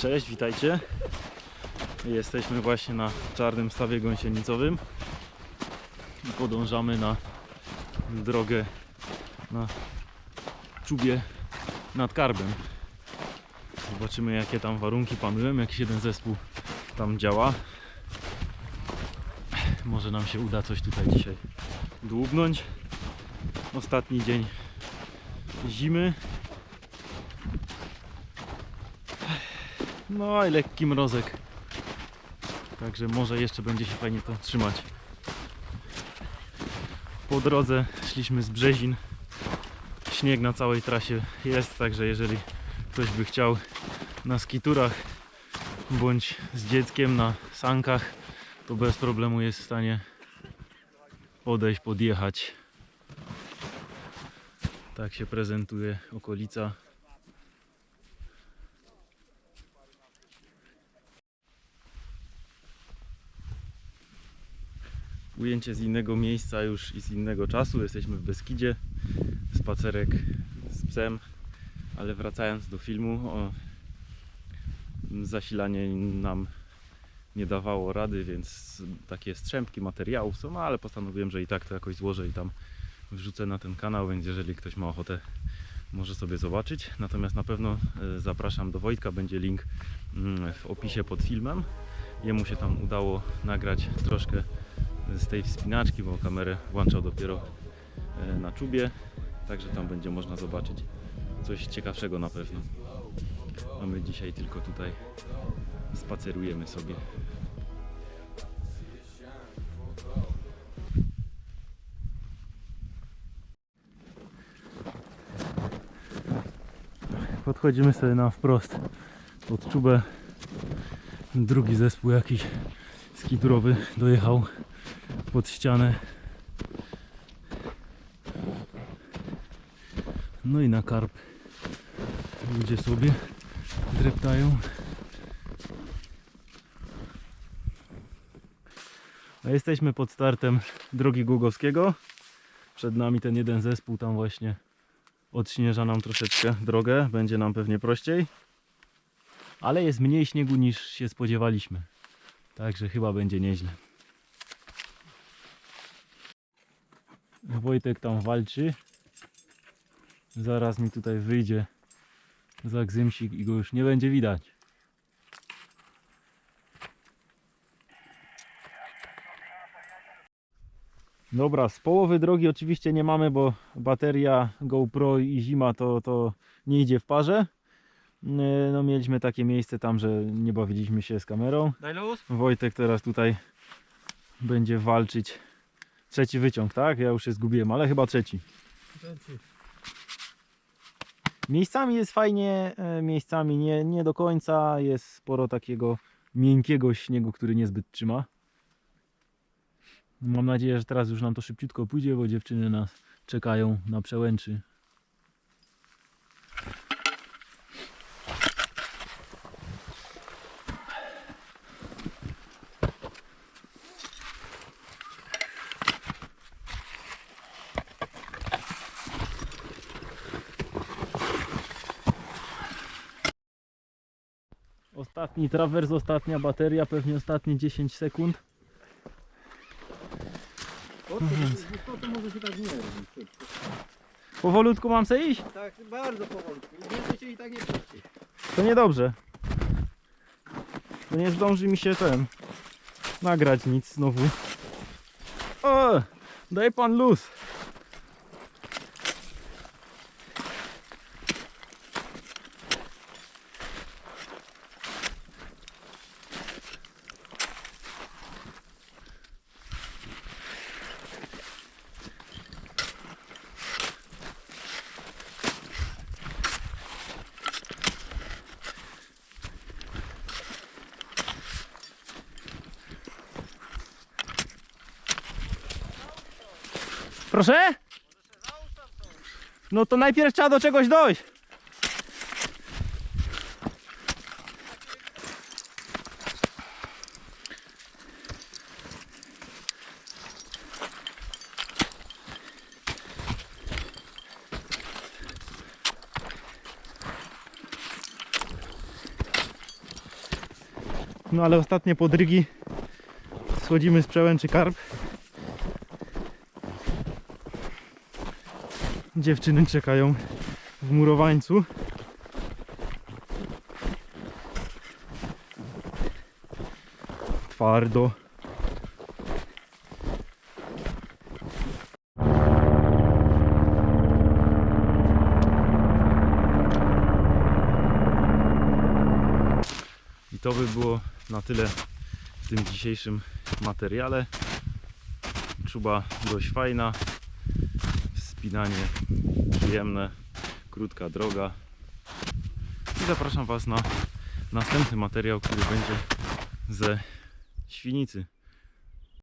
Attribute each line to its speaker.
Speaker 1: Cześć, witajcie. Jesteśmy właśnie na czarnym stawie gąsienicowym podążamy na drogę na czubie nad Karbem. Zobaczymy jakie tam warunki panują, jakiś jeden zespół tam działa. Może nam się uda coś tutaj dzisiaj dłubnąć. Ostatni dzień zimy. No i lekki mrozek. Także może jeszcze będzie się fajnie to trzymać. Po drodze szliśmy z Brzezin. Śnieg na całej trasie jest, także jeżeli ktoś by chciał na skiturach bądź z dzieckiem na sankach, to bez problemu jest w stanie podejść, podjechać. Tak się prezentuje okolica. Ujęcie z innego miejsca już i z innego czasu. Jesteśmy w Beskidzie. Spacerek z psem. Ale wracając do filmu, o, zasilanie nam nie dawało rady, więc takie strzępki materiałów są, no ale postanowiłem, że i tak to jakoś złożę i tam wrzucę na ten kanał, więc jeżeli ktoś ma ochotę, może sobie zobaczyć. Natomiast na pewno e, zapraszam do Wojtka, będzie link mm, w opisie pod filmem. Jemu się tam udało nagrać troszkę z tej wspinaczki, bo kamerę włączał dopiero e, na czubie, także tam będzie można zobaczyć coś ciekawszego na pewno. A my dzisiaj tylko tutaj spacerujemy sobie. Podchodzimy sobie na wprost pod czubę. Drugi zespół jakiś skiturowy dojechał pod ścianę. No i na karp ludzie sobie dreptają. A jesteśmy pod startem drogi Głogowskiego. Przed nami ten jeden zespół tam właśnie odśnieża nam troszeczkę drogę. Będzie nam pewnie prościej. Ale jest mniej śniegu niż się spodziewaliśmy. Także chyba będzie nieźle. Wojtek tam walczy. Zaraz mi tutaj wyjdzie za gzymsik i go już nie będzie widać. Dobra, z połowy drogi oczywiście nie mamy, bo bateria GoPro i zima to, to nie idzie w parze. Yy, No mieliśmy takie miejsce tam, że nie bawiliśmy się z kamerą. Wojtek teraz tutaj będzie walczyć. Trzeci wyciąg, tak? Ja już się zgubiłem, ale chyba trzeci. Miejscami jest fajnie, e, miejscami nie, nie do końca. Jest sporo takiego miękkiego śniegu, który niezbyt trzyma. Mam nadzieję, że teraz już nam to szybciutko pójdzie, bo dziewczyny nas czekają na przełęczy. Ostatni trawers, ostatnia bateria, pewnie ostatnie 10 sekund.
Speaker 2: O, to, to, to może się tak nie.
Speaker 1: Powolutku mam se iść?
Speaker 2: Tak, bardzo powolutku. Więcej się i tak nie puści.
Speaker 1: To niedobrze. To nie zdąży mi się ten nagrać nic znowu. O! Daj pan luz. Proszę? No to najpierw trzeba do czegoś dojść. No ale ostatnie podrygi schodzimy z przełęczy karp. Dziewczyny czekają w murowańcu. Twardo. I to by było na tyle w tym dzisiejszym materiale. Czuba dość fajna, wspinanie przyjemne, krótka droga. I zapraszam Was na następny materiał, który będzie ze Świnicy.